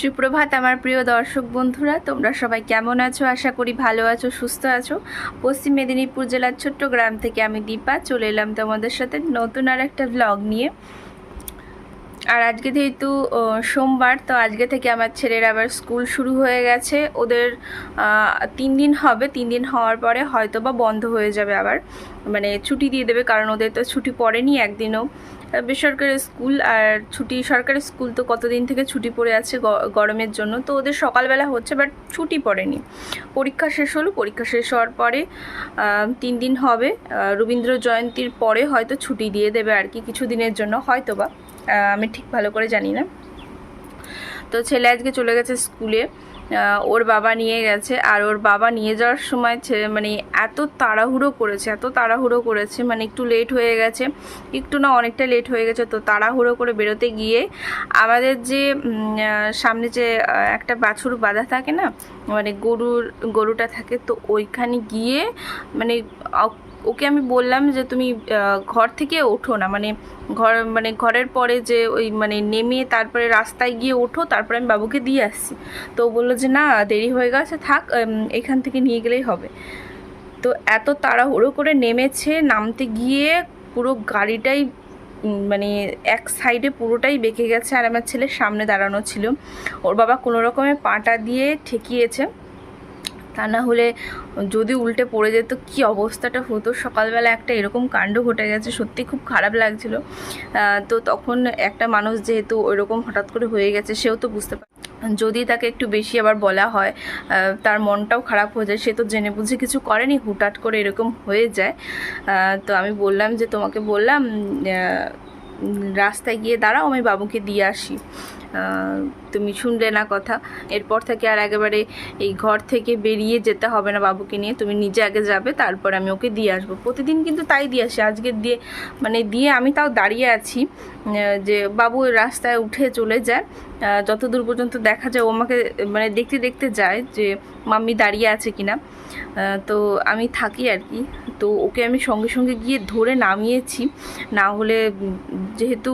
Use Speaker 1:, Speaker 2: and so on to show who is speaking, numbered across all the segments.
Speaker 1: সুপ্রভাত আমার প্রিয় দর্শক বন্ধুরা, তোমরা সবাই কেমন আছো? আশা করি ভালো আছো, সুস্থ আছো। পশ্চিম মেদিনীপুর জেলার ছোট্ট গ্রাম থেকে আমি দীপা, চলে এলাম তোমাদের সাথে নতুন আর একটা ব্লগ নিয়ে। আর আজকে যেহেতু সোমবার, তো আজকে থেকে আমার ছেলের আবার স্কুল শুরু হয়ে গেছে। ওদের তিন দিন হবে। তিন দিন হওয়ার পরে হয়তো বা বন্ধ হয়ে যাবে আবার। মানে ছুটি দিয়ে দেবে, কারণ ওদের তো ছুটি পড়েনি একদিনও। বেসরকারি স্কুল আর ছুটি, সরকারি স্কুল তো কতদিন থেকে ছুটি পড়ে আছে গরমের জন্য, তো ওদের সকালবেলা হচ্ছে বাট ছুটি পড়েনি। পরীক্ষা শেষ হলো, পরীক্ষা শেষ হওয়ার পরে তিন দিন হবে। রবীন্দ্র জয়ন্তীর পরে হয়তো ছুটি দিয়ে দেবে আর কি, কিছু দিনের জন্য হয়তো বা আমি ঠিক ভালো করে জানি না। তো ছেলে আজকে চলে গেছে স্কুলে। ওর বাবা নিয়ে গেছে আর ওর বাবা নিয়ে যাওয়ার সময় মানে এত তাড়াহুড়ো করেছে, এত তাড়াহুড়ো করেছে মানে একটু লেট হয়ে গেছে, একটু না অনেকটা লেট হয়ে গেছে, তো তাড়াহুড়ো করে বেরোতে গিয়ে আমাদের যে সামনে যে একটা বাছুর বাঁধা থাকে না মানে গরুর, গরুটা থাকে, তো ওইখানে গিয়ে মানে ওকে আমি বললাম যে তুমি ঘর থেকে ওঠো না। মানে ঘর মানে ঘরের পরে যে ওই মানে নেমে তারপরে রাস্তায় গিয়ে ওঠো, তারপরে আমি বাবুকে দিয়ে আসছি। তো বলল যে, না, দেরি হয়ে গেছে, থাক এখান থেকে নিয়ে গেলেই হবে। তো এত তাড়াহুড়ো করে নেমেছে, নামতে গিয়ে পুরো গাড়িটাই মানে এক সাইডে পুরোটাই বেঁকে গেছে, আর আমার ছেলে সামনে দাঁড়ানো ছিল। ওর বাবা কোনো রকমে পাটা দিয়ে ঠেকিয়েছে। তা না হলে যদি উল্টে পড়ে যেত, কি অবস্থাটা হতো? সকালবেলা একটা এরকম কাণ্ড ঘটে গেছে, সত্যি খুব খারাপ লাগছিল। তো তখন একটা মানুষ যেহেতু ওইরকম হঠাৎ করে হয়ে গেছে, সেও তো বুঝতে পারে যদি তাকে একটু বেশি আবার বলা হয় তার মনটাও খারাপ হয়ে যায়, সে তো জেনে বুঝে কিছু করেনি, হুটহাট করে এরকম হয়ে যায়। তো আমি বললাম যে, তোমাকে বললাম রাস্তায় গিয়ে দাঁড়াও, আমি বাবুকে দিয়ে আসি। তুমি শুনলে না কথা। এরপর থেকে আর একেবারে এই ঘর থেকে বেরিয়ে যেতে হবে না বাবুকে নিয়ে। তুমি নিজে আগে যাবে, তারপর আমি ওকে দিয়ে আসব। প্রতিদিন কিন্তু তাই দিয়ে আসি। আজকে দিয়ে মানে দিয়ে আমি তাও দাঁড়িয়ে আছি যে বাবু রাস্তায় উঠে চলে যায়। যত দূর পর্যন্ত দেখা যায়, ও আমাকে মানে দেখতে দেখতে যায় যে মাম্মি দাঁড়িয়ে আছে কিনা। তো আমি থাকি আর কি। তো ওকে আমি সঙ্গে সঙ্গে গিয়ে ধরে নামিয়েছি। না হলে যেহেতু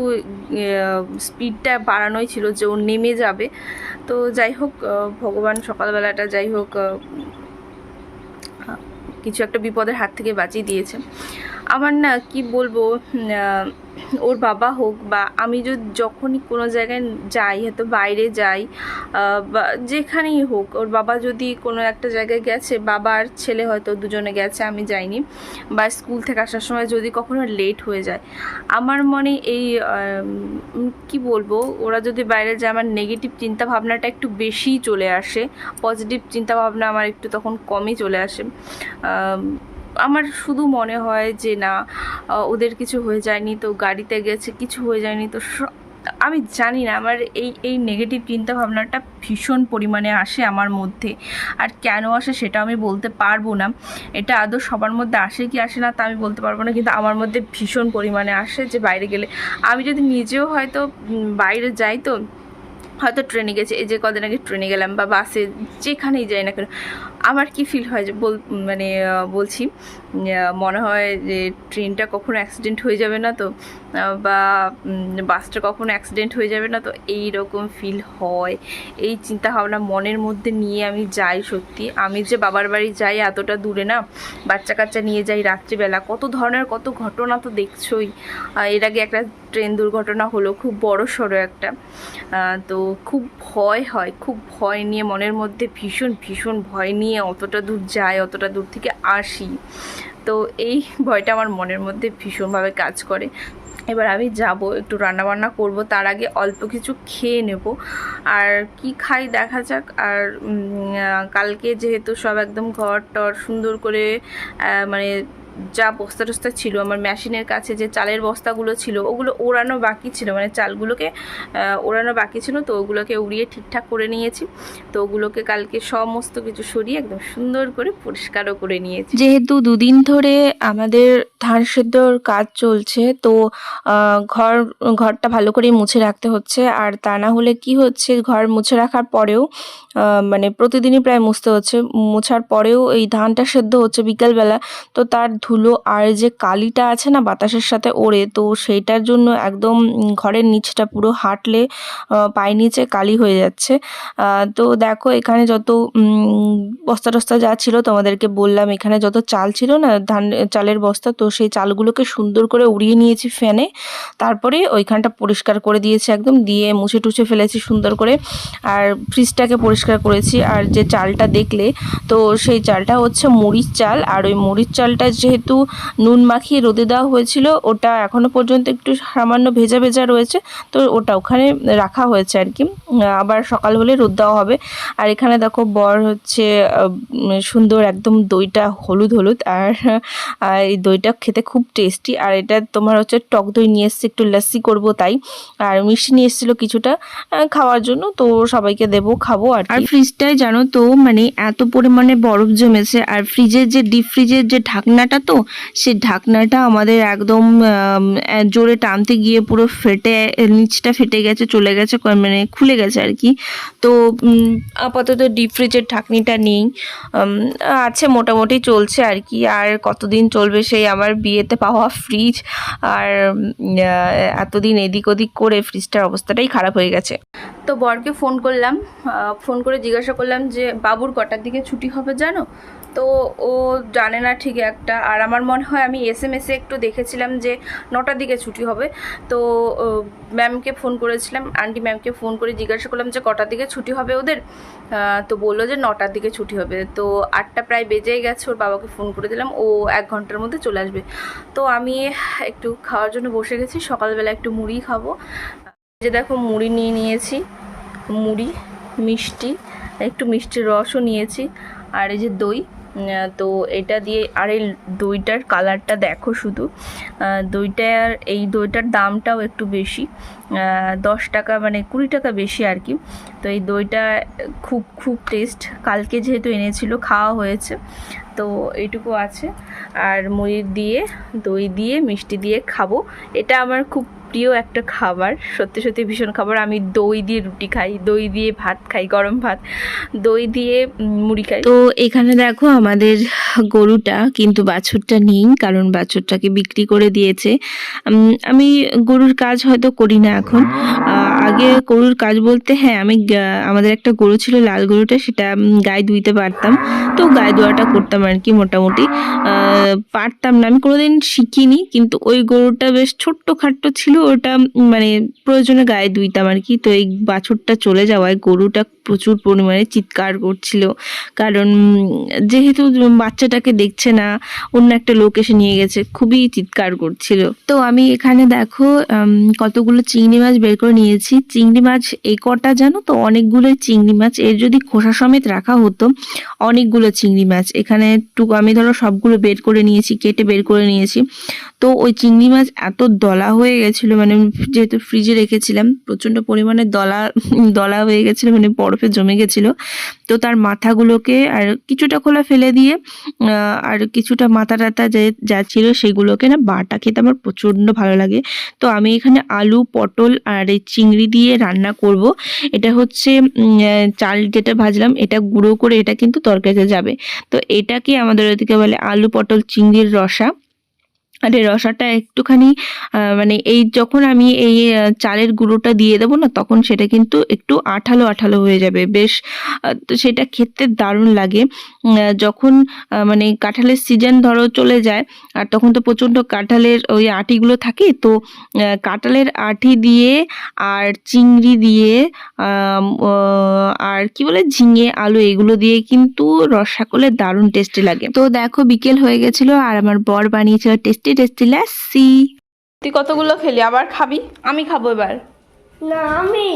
Speaker 1: স্পিডটা বাড়ানোই ছিল যে ও নেমে যাবে তো যাই হোক ভগবান সকালবেলাটা যাই হোক কিছু একটা বিপদের হাত থেকে বাঁচিয়ে দিয়েছে। আমার না, কি বলব ওর বাবা হোক বা আমি যদি যখনই কোনো জায়গায় যাই, হয়তো বাইরে যাই বা যেখানেই হোক, ওর বাবা যদি কোনো একটা জায়গায় গেছে বাবা আর ছেলে হয়তো দুজনে গেছে, আমি যাইনি, বা স্কুল থেকে আসার সময় যদি কখনো লেট হয়ে যায়, আমার মনে এই কি বলব, ওরা যদি বাইরে যায়, আমার নেগেটিভ চিন্তা ভাবনাটা একটু বেশিই চলে আসে পজিটিভ চিন্তা ভাবনা আমার একটু তখন কমই চলে আসে আমার শুধু মনে হয় যে না ওদের কিছু হয়ে যায়নি তো গাড়িতে গেছে, কিছু হয়ে যায়নি তো আমি জানি না, আমার এই এই নেগেটিভ চিন্তা ভাবনাটা ভীষণ পরিমাণে আসে আমার মধ্যে। আর কেন আসে সেটা আমি বলতে পারব না। এটা আদৌ সবার মধ্যে আসে কি আসে না তা আমি বলতে পারব না, কিন্তু আমার মধ্যে ভীষণ পরিমাণে আসে যে বাইরে গেলে। আমি যদি নিজেও হয়তো বাইরে যাই তো, হয়তো ট্রেনে গেছে, এই যে কদিন আগে ট্রেনে গেলাম বা বাসে, যেখানেই যাই না কেন আমার কি ফিল হয় যে বল মানে বলছি মনে হয় যে ট্রেনটা কখনো অ্যাক্সিডেন্ট হয়ে যাবে না তো বা বাসটা কখনো অ্যাক্সিডেন্ট হয়ে যাবে না তো এই রকম ফিল হয়। এই চিন্তা ভাবনা মনের মধ্যে নিয়ে আমি যাই সত্যি। আমি যে বাবার বাড়ি যাই এতটা দূরে না, বাচ্চা কাচ্চা নিয়ে যাই রাত্রিবেলা, কত ধরনের কত ঘটনা তো দেখছোই। এর আগে একটা ট্রেন দুর্ঘটনা হলো, খুব বড় সড়ো একটা। তো খুব ভয় হয়, খুব ভয় নিয়ে মনের মধ্যে ভীষণ ভীষণ ভয় নিয়ে অতটা দূর যাই, অতটা দূর থেকে আসি। তো এই ভয়টা আমার মনের মধ্যে ভীষণভাবে কাজ করে। এবার আমি যাব, একটু রান্নাবান্না করব, তার আগে অল্প কিছু খেয়ে নেব। আর কি খাই দেখা যাক, আর কালকে যেহেতু সব একদম ঘর টর সুন্দর করে মানে যা বস্তা টস্তা ছিল, আমার মেশিনের কাছে যে চালের বস্তাগুলো ছিল, ওগুলো ওড়ানো বাকি ছিল। মানে চালগুলোকে ওড়ানো বাকি ছিল, তো ওগুলোকে উড়িয়ে ঠিকঠাক করে নিয়েছি। তো ওগুলোকে কালকে সমস্ত কিছু সরিয়ে একদম সুন্দর করে পরিষ্কারও করে নিয়েছি। যেহেতু দুদিন ধরে আমাদের ধান সেদ্ধর কাজ চলছে, তো ঘর, ঘরটা ভালো করে মুছে রাখতে হচ্ছে। আর তা না হলে কি হচ্ছে, ঘর মুছে রাখার পরেও মানে প্রতিদিনই প্রায় মুছতে হচ্ছে। মুছার পরেও এই ধানটা সেদ্ধ হচ্ছে বিকালবেলা, তো তার ধুলো আর যে কালিটা আছে না বাতাসের সাথে ওড়ে, তো সেইটার জন্য একদম ঘরের নিচটা পুরো হাঁটলে পায়ের নিচে কালি হয়ে যাচ্ছে। তো দেখো এখানে যত বস্তা টস্তা যা ছিল তোমাদেরকে বললাম, এখানে যত চাল ছিল না, ধান, চালের বস্তা, তো সেই চালগুলোকে সুন্দর করে উড়িয়ে নিয়েছি ফ্যানে। তারপরে ওইখানটা পরিষ্কার করে দিয়েছি একদম, দিয়ে মুছে টুছে ফেলেছি সুন্দর করে। আর ফ্রিজটাকে পরিষ্কার করেছি। আর যে চালটা দেখলে, তো সেই চালটা হচ্ছে মরিচ চাল। আর ওই মরিচ চালটা যেহেতু নুন মাখিয়ে রোদে দেওয়া হয়েছিল, ওটা এখনও পর্যন্ত একটু সামান্য ভেজা ভেজা রয়েছে, তো ওটা ওখানে রাখা হয়েছে আর কি। আবার সকাল হলে রোদ দেওয়া হবে। আর এখানে দেখো বর হচ্ছে সুন্দর একদম দইটা হলুদ হলুদ, আর এই দইটা খেতে খুব টেস্টি। আর এটা তোমার হচ্ছে টক দই নিয়ে এসছে, একটু লাস্সি করব তাই। আর মিষ্টি নিয়ে এসেছিল কিছুটা খাওয়ার জন্য, তো সবাইকে দেবো, খাব আর আর ফ্রিজটায় জানো তো মানে এত পরিমাণে বরফ জমেছে, আর ফ্রিজের যে ডিপ ফ্রিজের যে ঢাকনাটা তো? সে ঢাকনাটা আমাদের একদম জোরে টানতে গিয়ে পুরো ফেটে, নিচটা ফেটে গেছে, চলে গেছে মানে খুলে গেছে আর কি। তো আপাতত ডিপ ফ্রিজের ঢাকনিটা নেই। আছে মোটামুটি চলছে আর কি। আর কতদিন চলবে সেই আমার বিয়েতে পাওয়া ফ্রিজ আর এতদিন এদিক ওদিক করে ফ্রিজটার অবস্থাটাই খারাপ হয়ে গেছে। তো বরকে ফোন করলাম। ফোন করে জিজ্ঞাসা করলাম যে, বাবুর কটার দিকে ছুটি হবে জানো? তো ও জানে না ঠিক একটা। আর আমার মনে হয় আমি এস এম এসে একটু দেখেছিলাম যে নটার দিকে ছুটি হবে। তো ম্যামকে ফোন করেছিলাম আন্টি ম্যামকে ফোন করে জিজ্ঞাসা করলাম যে কটার দিকে ছুটি হবে ওদের? তো বলল যে নটার দিকে ছুটি হবে। তো আটটা প্রায় বেজেই গেছে, ওর বাবাকে ফোন করে দিলাম, ও এক ঘণ্টার মধ্যে চলে আসবে। তো আমি একটু খাওয়ার জন্য বসে গেছি, সকালবেলা একটু মুড়ি খাব। যে দেখো মুড়ি নিয়ে নিয়েছি, মুড়ি, মিষ্টি, একটু মিষ্টির রসও নিয়েছি, আর এই যে দই। তো এটা দিয়ে আর এই দইটার কালারটা দেখো শুধু। দইটার এই দইটার দামটাও একটু বেশি। দশ টাকা মানে কুড়ি টাকা বেশি আর কি। তো এই দইটা খুব খুব টেস্ট কালকে যেহেতু এনেছিল, খাওয়া হয়েছে। তো এইটুকু আছে। আর মুড়ি দিয়ে, দই দিয়ে, মিষ্টি দিয়ে খাব। এটা আমার খুব প্রিয় একটা খাবার, সত্যি সত্যি ভীষণ খাবার। আমি দই দিয়ে রুটি খাই, দই দিয়ে ভাত খাই, গরম ভাত। দই দিয়ে মুড়ি খাই। তো এখানে দেখো আমাদের গরুটা কিন্তু বাছুরটা নেই, কারণ বাছুরটাকে বিক্রি করে দিয়েছে। আমি গরুর কাজ হয়তো করি না এখন। আগে গরুর কাজ বলতে হ্যাঁ আমি আমাদের একটা গরু ছিল, লাল গরুটা, সেটা গায়ে ধুইতে পারতাম। তো গায়ে ধোয়াটা করতাম আর কি মোটামুটি। পারতাম না, আমি কোনোদিন শিখিনি, কিন্তু ওই গরুটা বেশ ছোট্ট খাট্ট ছিল ওটা মানে প্রয়োজনে গায়ে দুইতাম আর কি। তো এই বাছুরটা চলে যাওয়ায় গরুটা প্রচুর পরিমাণে চিৎকার করছিল। কারণ যেহেতু বাচ্চাটাকে দেখছে না, অন্য একটা লোক এসে নিয়ে গেছে, খুবই চিৎকার করছিল। তো আমি এখানে দেখো কতগুলো চিংড়ি মাছ বের করে নিয়েছি। চিংড়ি মাছ এই কটা জানো তো? অনেকগুলো চিংড়ি মাছ। এর যদি খোসা সমেত রাখা হতো, অনেকগুলো চিংড়ি মাছ। এখানে টুকু, আমি ধরো সবগুলো বের করে নিয়েছি, কেটে বের করে নিয়েছি। তো ওই চিংড়ি মাছ এত দলা হয়ে গেছিল মানে যেহেতু ফ্রিজে রেখেছিলাম, প্রচণ্ড পরিমাণে দলা দলা হয়ে গেছিল মানে বরফে জমে গেছিল। তো তার মাথাগুলোকে আর কিছুটা খোলা ফেলে দিয়ে আর কিছুটা মাথা টাথা যে যা ছিল সেগুলোকে না বাটা খেতে আমার প্রচণ্ড ভালো লাগে। তো আমি এখানে আলু, পটল আর এই চিংড়ি দিয়ে রান্না করব। এটা হচ্ছে চাল যেটা ভাজলাম, এটা গুঁড়ো করে এটা কিন্তু তরকারিতে যাবে। তো এটাকে আমাদের ওদিকে বলে আলু, পটল, চিংড়ির রসা। আর এই রসাটা একটুখানি মানে এই যখন আমি এই চালের গুঁড়োটা দিয়ে দেবো না, তখন সেটা কিন্তু একটু আঠালো আঠালো হয়ে যাবে। বেশ সেটা খেতে দারুণ লাগে। যখন মানে কাঁঠালের সিজন ধরো চলে যায়, আর তখন তো প্রচণ্ড কাঁঠালের ওই আটিগুলো থাকে, তো কাঁঠালের আটি দিয়ে আর চিংড়ি দিয়ে আর কি বলে, ঝিঙে, আলু, এগুলো দিয়ে কিন্তু রসা করলে দারুণ টেস্টি লাগে। তো দেখো বিকেল হয়ে গেছিল, আর আমার বর বানিয়েছিল টেস্টি টেস্টি লাসি তুই কতগুলো খেলি? আবার খাবি? আমি খাব এবার।
Speaker 2: না আমি।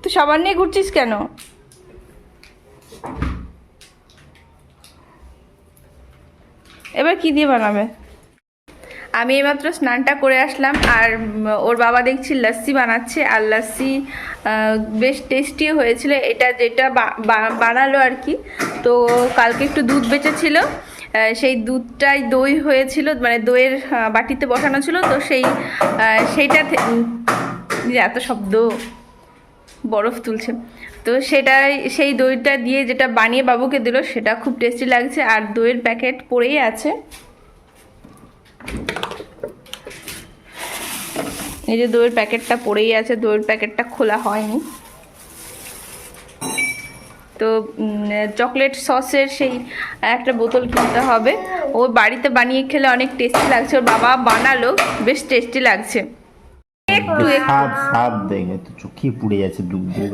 Speaker 1: তুই সবার নিয়ে ঘুরছিস কেন? এবার কি দিয়ে বানাবে? আমি এইমাত্র স্নানটা করে আসলাম আর ওর বাবা দেখছি লস্যি বানাচ্ছে আর লস্যি বেশ টেস্টিও হয়েছিল। এটা যেটা বানালো আর কি। তো কালকে একটু দুধ বেঁচেছিল। সেই দুধটাই দই হয়েছিল মানে দইয়ের বাটিতে বসানো ছিল, তো সেই সেইটা এত শব্দ বরফ তুলছে। তো সেটাই, সেই দইটা দিয়ে যেটা বানিয়ে বাবুকে দিল, সেটা খুব টেস্টি লাগছে, আর দইয়ের প্যাকেট পরেই আছে। এই যে দইয়ের প্যাকেটটা পড়েই আছে, দইয়ের প্যাকেটটা খোলা হয়নি। তো চকলেট সসের সেই একটা বোতল কিনতে হবে। ও বাড়িতে বানিয়ে খেলে অনেক টেস্টি লাগছে। ওর বাবা বানালো বেশ টেস্টি লাগছে। একটু একটু।
Speaker 2: স্বাদ স্বাদ দেখে তো চোখে পুড়ে যাচ্ছে দুধ দিয়ে।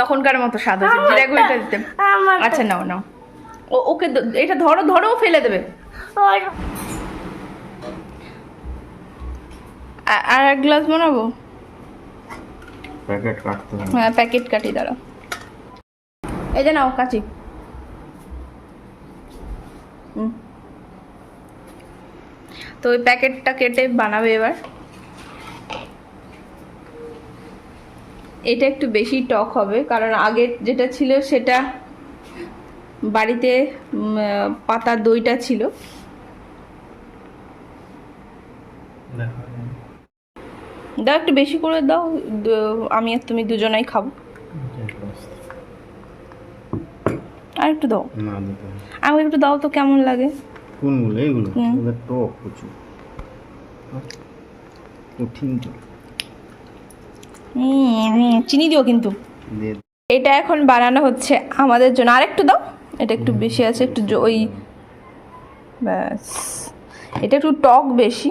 Speaker 1: তখনকার মতো স্বাদ আছে জিরা গুঁড়িটা দিতে। আচ্ছা নাও নাও। ও ওকে এটা ধরো ধরো ও ফেলে দেবে। আর এক গ্লাস বানাবো?
Speaker 2: প্যাকেট কাটতে
Speaker 1: হ্যাঁ প্যাকেট কাটি দাঁড়াও। এই যে নাও কাচি। হুম। তো ওই প্যাকেটটা কেটে বানাবে এবার। এটা একটু বেশি টক হবে কারণ আগে যেটা ছিল সেটা বাড়িতে পাতা দইটা ছিল। দাও একটু বেশি করে দাও আমি আর তুমি দুজনাই খাব। আর একটু দাও।
Speaker 2: না
Speaker 1: আমাকে একটু দাও তো কেমন লাগে?
Speaker 2: কোনগুলো এইগুলো। ওদের টক প্রচুর কঠিন তো
Speaker 1: চিনি দিও কিন্তু। এটা এখন বানানো হচ্ছে আমাদের জন্য। আর একটু দাও। এটা একটু বেশি আছে একটু ওই ব্যাস। এটা একটু টক বেশি।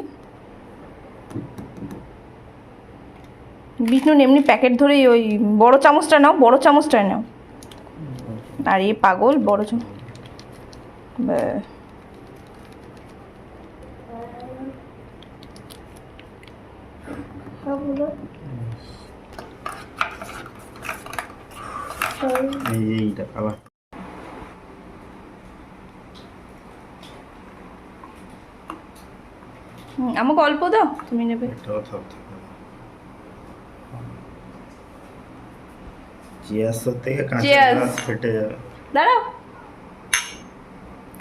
Speaker 1: বিষ্ণু এমনি প্যাকেট ধরেই ওই বড় চামচটা নাও বড় চামচটা নাও। আর এই পাগল বড়
Speaker 2: যে এইটা আবার।
Speaker 1: আমাকে অল্প দাও তুমি নেবে।
Speaker 2: এটাও থাক কাঁচা. গ্লাস ফেটে যাবে?
Speaker 1: দাঁড়াও।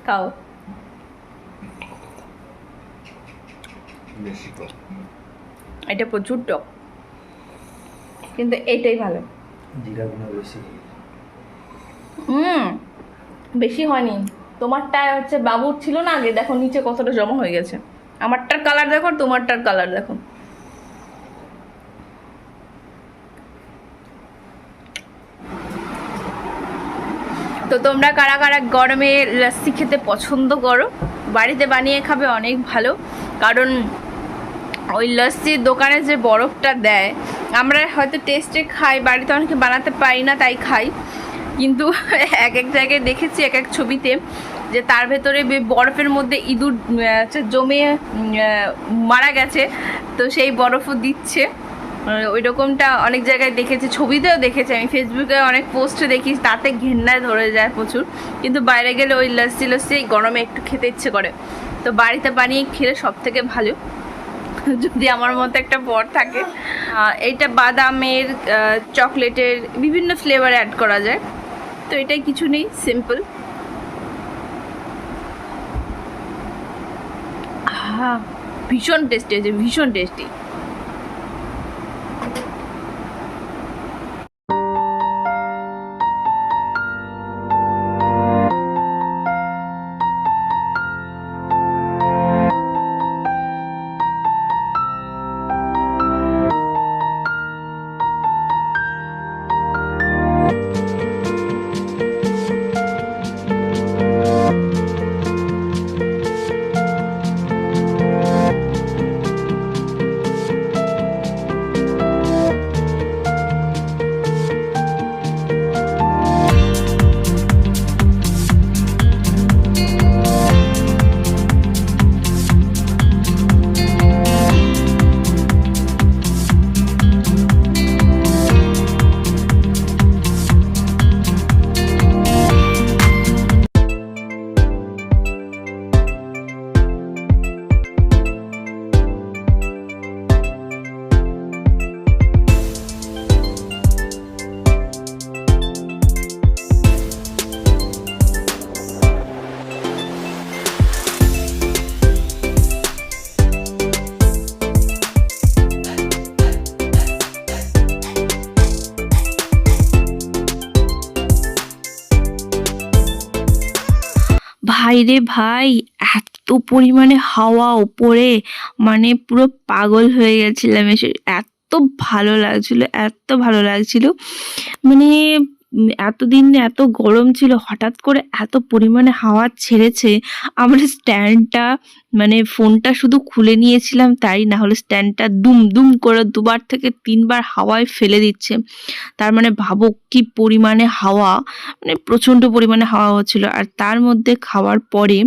Speaker 1: খাও।
Speaker 2: বেশি
Speaker 1: এটা প্রচুর টক। কিন্তু এইটাই ভালো।
Speaker 2: জিরা গুঁড়ো বেশি।
Speaker 1: হুম বেশি হয়নি। তোমারটা হচ্ছে বাবুর ছিল না আগে। দেখো নিচে কতটা জমা হয়ে গেছে। আমারটার কালার দেখো তোমারটার কালার দেখো। তো তোমরা কারা কারা গরমে লস্যি খেতে পছন্দ করো? বাড়িতে বানিয়ে খাবে অনেক ভালো। কারণ ওই লস্যির দোকানে যে বরফটা দেয়, আমরা হয়তো টেস্টে খাই, বাড়িতে অনেকে বানাতে পারি না, তাই খাই। কিন্তু এক এক জায়গায় দেখেছি, এক এক ছবিতে যে তার ভেতরে বরফের মধ্যে ইঁদুর হচ্ছে জমে মারা গেছে। তো সেই বরফও দিচ্ছে। ওই রকমটা অনেক জায়গায় দেখেছি, ছবিতেও দেখেছি। আমি ফেসবুকে অনেক পোস্টে দেখি, তাতে ঘেন্নায় ধরে যায় প্রচুর। কিন্তু বাইরে গেলে ওই লস্যি লস্যি গরমে একটু খেতে ইচ্ছে করে। তো বাড়িতে বানিয়ে খেলে সব থেকে ভালো। যদি আমার মতো একটা বর থাকে। এইটা বাদামের চকলেটের বিভিন্ন ফ্লেভার অ্যাড করা যায়। তো এটাই কিছু নেই সিম্পল ভীষণ টেস্টি আছে ভীষণ টেস্টি ভাই রে ভাই, এত পরিমাণে হাওয়া ওপরে মানে পুরো পাগল হয়ে গেছিলাম এসে। এত ভালো লাগছিল, এত ভালো লাগছিল। মানে এতদিন এত গরম ছিল, হঠাৎ করে এত পরিমাণে হাওয়া ছেড়েছে, আমার স্ট্যান্ডটা মানে ফোনটা শুধু খুলে নিয়েছিলাম তাই না হলে স্ট্যান্ডটা দুম দুম করে দুবার থেকে তিনবার হাওয়ায় ফেলে দিচ্ছে। তার মানে ভাবো কি পরিমাণে হাওয়া মানে প্রচণ্ড পরিমাণে হাওয়া হচ্ছিল। আর তার মধ্যে খাওয়ার পরে,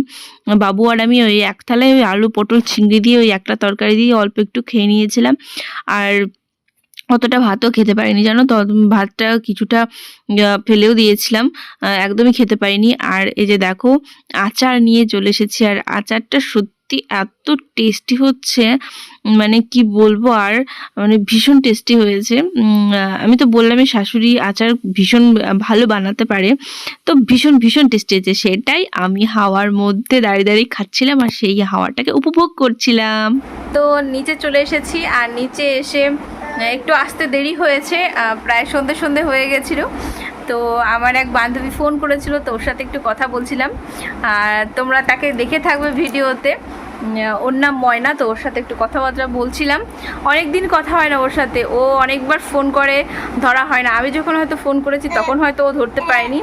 Speaker 1: বাবু আর আমি ওই এক থালায় ওই আলু, পটল, চিংড়ি দিয়ে ওই একটা তরকারি দিয়ে অল্প একটু খেয়ে নিয়েছিলাম। আর অতটা ভাতও খেতে পারিনি, জানো তো? ভাতটা কিছুটা ফেলেও দিয়েছিলাম একদমই খেতে পারিনি। আর এই যে দেখো, আচার নিয়ে চলে এসেছি, আর আচারটা সত্যি এত টেস্টি হচ্ছে মানে কি বলব আর মানে ভীষণ টেস্টি হয়েছে। আমি তো বললামই শাশুড়ি আচার ভীষণ ভালো বানাতে পারে। তো ভীষণ ভীষণ টেস্টি হয়েছে। সেটাই আমি হাওয়ার মধ্যে দাঁড়িয়ে দাঁড়িয়ে খাচ্ছিলাম আর সেই হাওয়াটাকে উপভোগ করছিলাম। তো নিচে চলে এসেছি আর নিচে এসে, একটু আসতে দেরি হয়েছে প্রায় সন্ধে সন্ধে হয়ে গেছিল। তো আমার এক বান্ধবী ফোন করেছিল, তো ওর সাথে একটু কথা বলছিলাম। আর তোমরা তাকে দেখে থাকবে ভিডিওতে। ওর নাম ময়না, তো ওর সাথে একটু কথাবার্তা বলছিলাম। অনেক দিন কথা হয় না ওর সাথে। ও অনেকবার ফোন করে, ধরা হয় না। আমি যখন হয়তো ফোন করেছি, তখন হয়তো ও ধরতে পারেনি।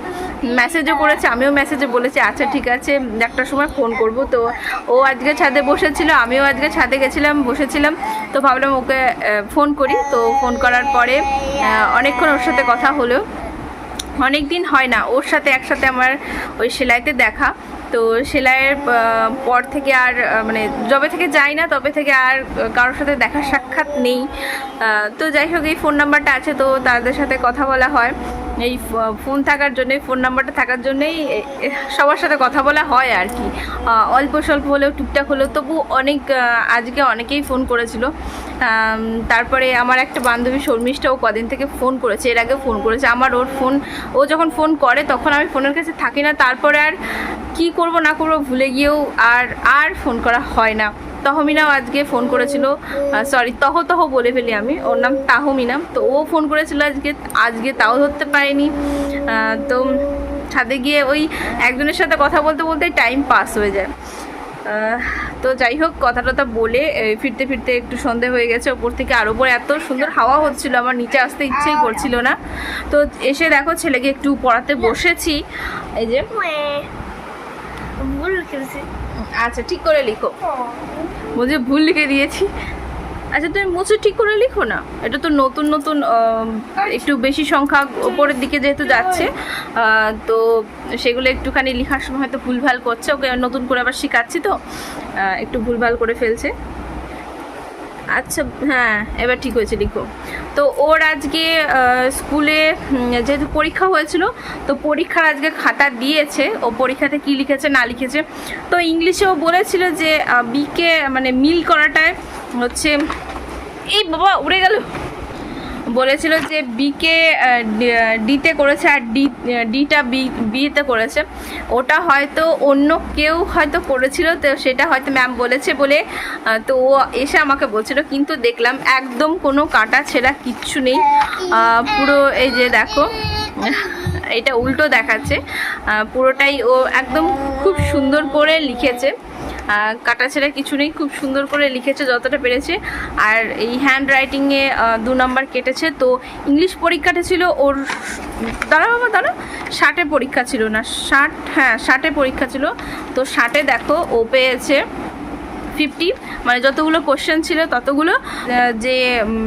Speaker 1: মেসেজও করেছে, আমিও মেসেজে বলেছি আচ্ছা ঠিক আছে একটার সময় ফোন করব। তো ও আজকে ছাদে বসেছিল, আমিও আজকে ছাদে গেছিলাম, বসেছিলাম। তো ভাবলাম ওকে ফোন করি। তো ফোন করার পরে অনেকক্ষণ ওর সাথে কথা হলো। অনেক দিন হয় না। ওর সাথে একসাথে আমার ওই সেলাইতে দেখা। তো সেলাইয়ের পর থেকে আর মানে যবে থেকে যাই না, তবে থেকে আর কারোর সাথে দেখা সাক্ষাৎ নেই। তো যাই হোক, এই ফোন নাম্বারটা আছে, তো তাদের সাথে কথা বলা হয়। এই ফোন থাকার জন্যই ফোন নাম্বারটা থাকার জন্যই সবার সাথে কথা বলা হয় আর কি। অল্প স্বল্প হলেও, টুকটাক হলেও, তবু অনেক আজকে অনেকেই ফোন করেছিল। তারপরে আমার একটা বান্ধবী শর্মিষ্ঠাও কদিন থেকে ফোন করেছে, এর আগে ফোন করেছে। আমার ওর ফোন ও যখন ফোন করে, তখন আমি ফোনের কাছে থাকি না। তারপরে আর কি করব না করব ভুলে গিয়েও আর আর ফোন করা হয় না। তহমিনাও আজকে ফোন করেছিল। সরি তহ তহ বলে ফেলি আমি। ওর নাম তাহমিনা। তো ও ফোন করেছিল আজকে আজকে তাও ধরতে পারেনি। তো ছাদে গিয়ে ওই একজনের সাথে কথা বলতে বলতে টাইম পাস হয়ে যায়। তো যাই হোক, কথা টথা বলে ফিরতে ফিরতে একটু সন্ধে হয়ে গেছে। ওপর থেকে আর ওপর এত সুন্দর হাওয়া হচ্ছিল, আমার নিচে আসতে ইচ্ছেই করছিল না। তো এসে দেখো, ছেলেকে একটু পড়াতে বসেছি। এই যে
Speaker 3: ভুল লিখেছি।
Speaker 1: আচ্ছা ঠিক করে লিখো। বলছে ভুল লিখে দিয়েছি। আচ্ছা তুমি মুছে ঠিক করে লিখো না? এটা তো নতুন নতুন একটু বেশি সংখ্যা ওপরের দিকে যেহেতু যাচ্ছে তো সেগুলো একটুখানি লেখার সময় হয়তো ভুলভাল করছে। ওকে নতুন করে আবার শেখাচ্ছি তো। একটু ভুলভাল করে ফেলছে। আচ্ছা হ্যাঁ এবার ঠিক হয়েছে, লিখো। তো ওর আজকে স্কুলে যেহেতু পরীক্ষা হয়েছিল, তো পরীক্ষার আজকে খাতা দিয়েছে। ও পরীক্ষাতে কি লিখেছে, না লিখেছে। তো ইংলিশেও বলেছিল যে বিকে মানে মিল করাটায় হচ্ছে, এই বাবা, উড়ে গেল। বলেছিল যে বিকে ডিতে করেছে আর ডি ডিটা বি বিতে করেছে। ওটা হয়তো অন্য কেউ হয়তো করেছিল, তো সেটা হয়তো ম্যাম বলেছে বলে তো ও এসে আমাকে বলছিল। কিন্তু দেখলাম একদম কোনো কাটা ছেঁড়া কিচ্ছু নেই। পুরো এই যে দেখো, এটা উল্টো দেখাচ্ছে। পুরোটাই ও একদম খুব সুন্দর করে লিখেছে। আহ, কাটাছেড়া কিছু নেই খুব সুন্দর করে লিখেছে যতটা পেরেছে। আর এই হ্যান্ড রাইটিংয়ে দু নম্বর কেটেছে। তো ইংলিশ পরীক্ষাটা ছিল ওর দাঁড়া বাবা দাঁড়া ষাটে পরীক্ষা ছিল না ষাট হ্যাঁ ষাটে পরীক্ষা ছিল। তো ষাটে দেখো ও পেয়েছে ফিফটি মানে যতগুলো কোশ্চেন ছিল ততগুলো যে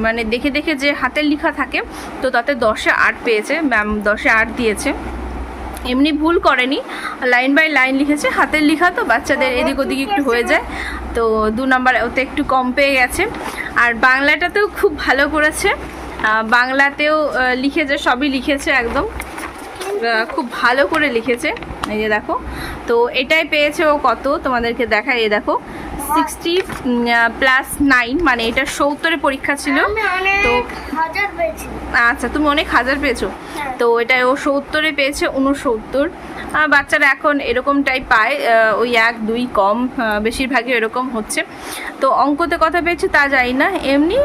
Speaker 1: মানে দেখে দেখে যে হাতের লেখা থাকে তো তাতে দশে আট পেয়েছে ম্যাম দশে আট দিয়েছে। এমনি ভুল করেনি। লাইন বাই লাইন লিখেছে, হাতের লেখা তো বাচ্চাদের এদিক ওদিক একটু হয়ে যায়। তো দু নম্বর, ওতে একটু কম পেয়ে গেছে। আর বাংলাটাতেও খুব ভালো করেছে। বাংলাতেও লিখেছে, সবই লিখেছে একদম। খুব ভালো করে লিখেছে। এই যে দেখো, তো এটাই পেয়েছে ও কত, তোমাদেরকে দেখাই। এই দেখো সিক্সটি প্লাস নাইন মানে এটা সত্তরে পরীক্ষা ছিল। তো আচ্ছা তুমি অনেক হাজার পেয়েছ। তো এটা ও সত্তরে পেয়েছে উনসত্তর বাচ্চারা এখন এরকমটাই পায় ওই এক দুই কম বেশিরভাগই এরকম হচ্ছে। তো অঙ্কতে কথা পেয়েছে তা জানি না। এমনি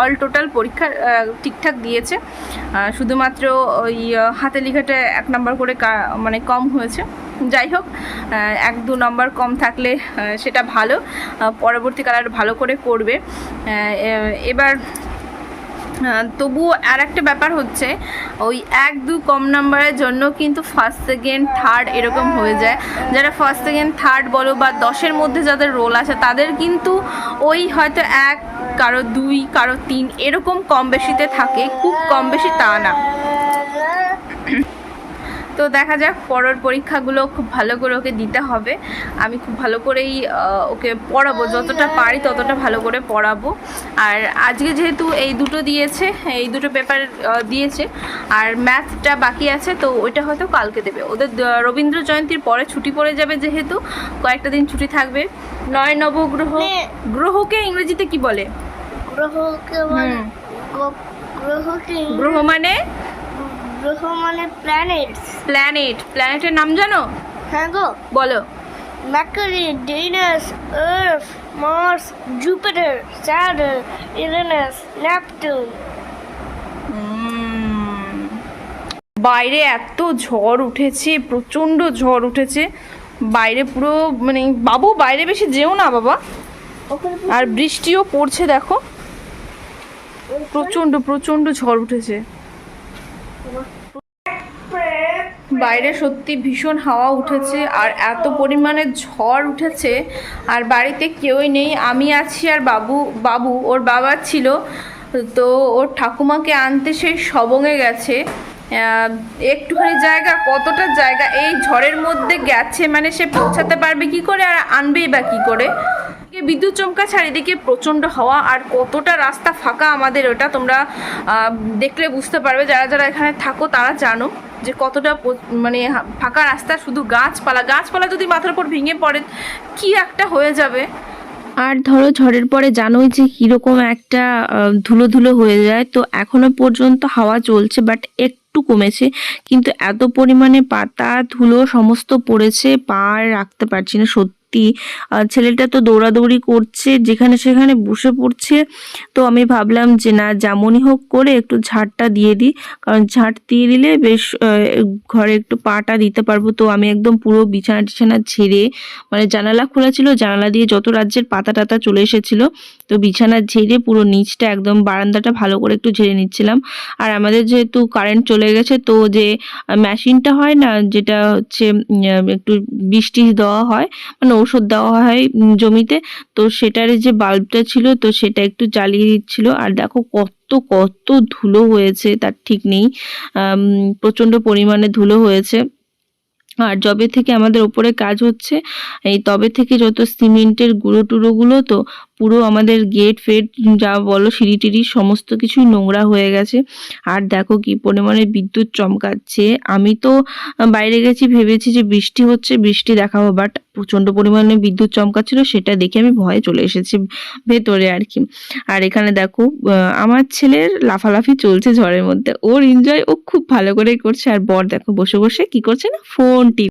Speaker 1: অল টোটাল পরীক্ষা ঠিকঠাক দিয়েছে। শুধুমাত্র ওই হাতে লেখাটা এক নাম্বার করে মানে কম হয়েছে। যাই হোক এক দু নম্বর কম থাকলে সেটা ভালো। আহ, পরবর্তীকালে আর ভালো করে করবে। এবার তবুও আর একটা ব্যাপার হচ্ছে ওই এক দু কম নাম্বারের জন্য কিন্তু ফার্স্ট সেকেন্ড থার্ড এরকম হয়ে যায়। যারা ফার্স্ট সেকেন্ড থার্ড বলো বা দশের মধ্যে যাদের রোল আছে তাদের কিন্তু ওই হয়তো এক কারও দুই কারও তিন এরকম কম বেশিতে থাকে খুব কম বেশি তা না। তো দেখা যাক পরের পরীক্ষাগুলো খুব ভালো করে ওকে দিতে হবে। আমি খুব ভালো করেই ওকে পড়াবো যতটা পারি ততটা ভালো করে পড়াবো। আর আজকে যেহেতু এই দুটো দিয়েছে এই দুটো পেপার দিয়েছে আর ম্যাথটা বাকি আছে তো ওইটা হয়তো কালকে দেবে। ওদের রবীন্দ্র জয়ন্তীর পরে ছুটি পড়ে যাবে যেহেতু কয়েকটা দিন ছুটি থাকবে। নয় নবগ্রহ
Speaker 3: নে-
Speaker 1: গ্রহকে ইংরেজিতে কি বলে।
Speaker 3: গ্রহকে গ্রহ
Speaker 1: মানে
Speaker 3: গ্রহ মানে প্ল্যানেটস
Speaker 1: প্ল্যানেট প্ল্যানেটের নাম জানো?
Speaker 3: হ্যাঁ গো।
Speaker 1: বলো।
Speaker 3: Mercury, Venus, Earth, Mars, Jupiter, Saturn, Uranus, Neptune.
Speaker 1: বাইরে এত ঝড় উঠেছে প্রচণ্ড ঝড় উঠেছে। বাইরে পুরো মানে বাবু বাইরে বেশি যেও না বাবা। আর বৃষ্টিও পড়ছে দেখো। প্রচণ্ড প্রচণ্ড ঝড় উঠেছে। বাইরে সত্যি ভীষণ হাওয়া উঠেছে আর এত পরিমাণে ঝড় উঠেছে আর বাড়িতে কেউই নেই। আমি আছি আর বাবু বাবু, ওর বাবা ছিল। তো ওর ঠাকুমাকে আনতে সেই সবঙে গেছে। একটুখানি জায়গা, কতটা জায়গা? এই ঝড়ের মধ্যে গেছে মানে সে পৌঁছাতে পারবে কি করে আর আনবেই বা কী করে? বিদ্যুৎ চমকা চারিদিকে প্রচণ্ড হাওয়া, আর কতটা রাস্তা ফাঁকা আমাদের ওটা তোমরা দেখলে বুঝতে পারবে। যারা যারা এখানে থাকো, তারা জানো যে কতটা মানে ফাঁকা রাস্তা, শুধু গাছপালা। গাছপালা যদি মাথার উপর ভেঙে পড়ে, কি একটা হয়ে যাবে? আর ধরো ঝড়ের পরে জানোই যে কীরকম একটা ধুলো ধুলো হয়ে যায়। তো এখনও পর্যন্ত হাওয়া চলছে বাট একটু কমেছে। কিন্তু এত পরিমাণে পাতা, ধুলো সমস্ত পড়েছে পা রাখতে পারছি না সত্যি। আহ, ছেলেটা তো দৌড়াদৌড়ি করছে যেখানে সেখানে বসে পড়ছে। তো আমি ভাবলাম যে না যেমনই হোক করে একটু ঝাড়টা দিয়ে দিই। কারণ ঝাড় দিয়ে দিলে বেশ ঘরে একটু পাটা দিতে পারব। তো আমি একদম পুরো বিছানা টিছানা ঝেড়ে মানে জানালা খোলা ছিল জানালা দিয়ে যত রাজ্যের পাতা টাতা চলে এসেছিল তো বিছানা ঝেড়ে পুরো নিচটা একদম বারান্দাটা ভালো করে একটু ঝেড়ে নিচ্ছিলাম। আর আমাদের যেহেতু কারেন্ট চলে গেছে তো যে মেশিনটা হয় না যেটা হচ্ছে একটু বৃষ্টি দেওয়া হয় মানে ওষুধ দেওয়া হয় জমিতে। তো সেটার যে বাল্বটা ছিল, তো সেটা একটু জ্বালিয়ে দিচ্ছিল। আর দেখো কত কত ধুলো হয়েছে, তার ঠিক নেই। প্রচণ্ড পরিমাণে ধুলো হয়েছে। আর যবে থেকে আমাদের ওপরে কাজ হচ্ছে, এই তবে থেকে যত সিমেন্টের গুঁড়ো টুড়োগুলো তো পুরো আমাদের গেট ফেট যা বলো, সিঁড়ি টিড়ি সমস্ত কিছুই নোংরা হয়ে গেছে। আর দেখো কি পরিমাণে বিদ্যুৎ চমকাচ্ছে। আমি তো বাইরে গেছি, ভেবেছি যে বৃষ্টি হচ্ছে, বৃষ্টি দেখাবো বাট প্রচণ্ড পরিমাণে বিদ্যুৎ চমকাচ্ছিল, সেটা দেখে আমি ভয়ে চলে এসেছি ভেতরে আর কি। আর এখানে দেখো আমার ছেলের লাফালাফি চলছে ঝড়ের মধ্যে। ওর এনজয় ও খুব ভালো করে করছে। আর বর দেখো বসে বসে কি করছে না? ফোন টিপ